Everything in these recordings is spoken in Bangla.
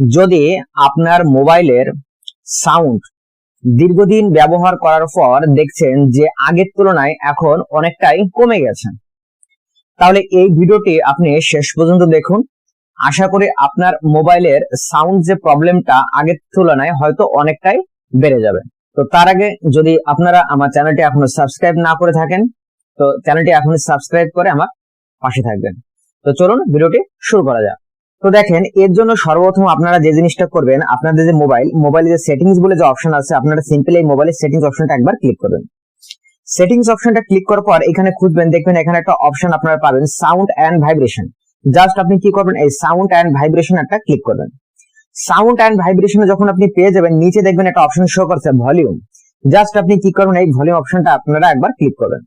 যদি আপনার মোবাইলের সাউন্ড দীর্ঘদিন ব্যবহার করার পর দেখছেন যে আগের তুলনায় এখন অনেকটাই কমে গেছে, তাহলে এই ভিডিওটি আপনি শেষ পর্যন্ত দেখুন। আশা করি আপনার মোবাইলের সাউন্ড যে প্রবলেমটা আগের তুলনায় হয়তো অনেকটাই বেড়ে যাবে। তো তার আগে যদি আপনারা আমার চ্যানেলটি এখনও সাবস্ক্রাইব না করে থাকেন, তো চ্যানেলটি এখনও সাবস্ক্রাইব করে আমার পাশে থাকবেন। তো চলুন ভিডিওটি শুরু করা যাক। তো দেখেন, এর জন্য সর্বপ্রথম আপনারা যে জিনিসটা করবেন, আপনাদের যে মোবাইল, মোবাইলে যে সেটিংস বলে যে অপশন আছে, আপনারা সিম্পলি এই মোবাইলের সেটিংস অপশনটা একবার ক্লিক করবেন। সেটিংস অপশনটা ক্লিক করার পর এখানে খুঁজবেন, দেখবেন এখানে একটা অপশন আপনারা পাবেন সাউন্ড এন্ড ভাইব্রেশন জাস্ট আপনি কি করবেন, এই সাউন্ড এন্ড ভাইব্রেশন একটা ক্লিক করবেন। সাউন্ড এন্ড ভাইব্রেশনে যখন আপনি পেয়ে যাবেন, নিচে দেখবেন একটা অপশন শো করছে ভলিউম জাস্ট আপনি কি করবেন, এই ভলিউম অপশনটা আপনারা একবার ক্লিক করবেন।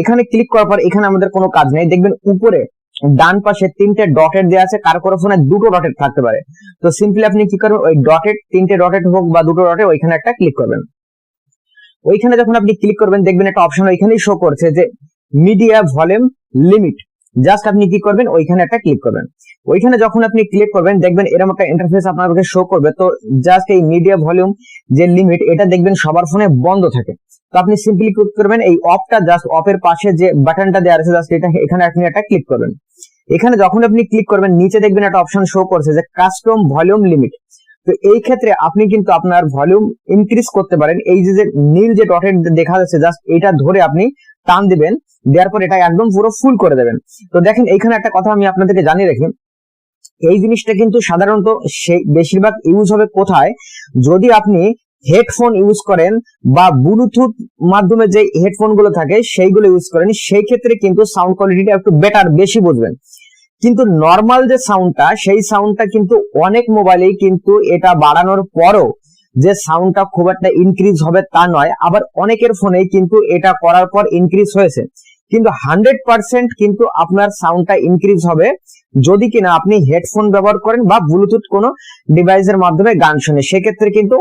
এখানে ক্লিক করার পর এখানে আমাদের কোনো কাজ নেই, দেখবেন উপরে ডান পাশে তিনটে ডটেড দেওয়া আছে, কারও কারও ফোনে দুটো ডটেড থাকতে পারে। তো সিম্পলি আপনি কি করবেন, ওই ডটেড, তিনটে ডটেড হোক বা দুটো ডটেড, ওইখানে একটা ক্লিক করবেন। ওইখানে যখন আপনি ক্লিক করবেন, দেখবেন একটা অপশন ওইখানেই শো করছে যে মিডিয়া ভলিউম লিমিট। জাস্ট আপনি কি করবেন, ওইখানে একটা ক্লিক করবেন। ওইখানে যখন আপনি ক্লিক করবেন, দেখবেন এরকম একটা ইন্টারফেস আপনাকে শো করবে। তো জাস্ট এই মিডিয়া ভলিউম যে লিমিট, এটা দেখবেন সবার ফোনে বন্ধ থাকে। তো আপনি সিম্পলি ক্লিক করবেন, এই অফটা জাস্ট অফের পাশে যে বাটনটা দেওয়া আছে জাস্ট এটা এখানে আপনি একটা ক্লিক করবেন। এখানে যখন আপনি ক্লিক করবেন, নিচে দেখবেন একটা অপশন শো করছে যে কাস্টম ভলিউম লিমিট তো এই ক্ষেত্রে আপনি কিন্তু আপনার ভলিউম ইনক্রিজ করতে পারেন। এই যে যে নীল যে ডটেড দেখা যাচ্ছে জাস্ট এটা ধরে আপনি টান দিবেন, দেওয়ার পর এটা একদম পুরো ফুল করে দেবেন। তো দেখেন এইখানে একটা কথা আমি আপনাদেরকে জানিয়ে রাখি। এই জিনিসটা কিন্তু সাধারণত সেই বেশিরভাগ ইউজ হবে কোথায়? যদি আপনি হেডফোন ইউজ করেন বা ব্লুটুথ মাধ্যমে যে হেডফোনগুলো থাকে সেইগুলো ইউজ করেন, সেই ক্ষেত্রে কিন্তু সাউন্ড কোয়ালিটিটা একটু বেটার বেশি বুঝবেন। কিন্তু নর্মাল যে সাউন্ডটা সেই সাউন্ডটা কিন্তু অনেক মোবাইলেই কিন্তু এটা বাড়ানোর পরও যে সাউন্ডটা খুব একটা ইনক্রিজ হবে তা নয়, আবার অনেকের ফোনে কিন্তু এটা করার পর ইনক্রিজ হয়েছে। কিন্তু হান্ড্রেড পার্সেন্ট কিন্তু আপনার সাউন্ডটা ইনক্রিজ হবে যদি কিনা আপনি হেডফোন ব্যবহার করেন বা ব্লুটুথ কোনো ডিভাইসের মাধ্যমে গান শুনে সেক্ষেত্রে কিন্তু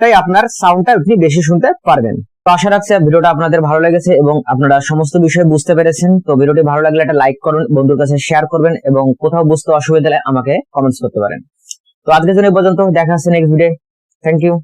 অনেকটাই আপনার সাউন্ডটা আপনি বেশি শুনতে পারবেন। তো আশা রাখছি ভিডিওটা আপনাদের ভালো লেগেছে এবং আপনারা সমস্ত বিষয় বুঝতে পেরেছেন। তো ভিডিওটি ভালো লাগলে একটা লাইক করুন, বন্ধুর কাছে শেয়ার করবেন এবং কোথাও বুঝতে অসুবিধা হলে আমাকে কমেন্টস করতে পারেন। তো আজকের জন্য পর্যন্ত, দেখা হচ্ছে নেক্সট ভিডিও থ্যাংক ইউ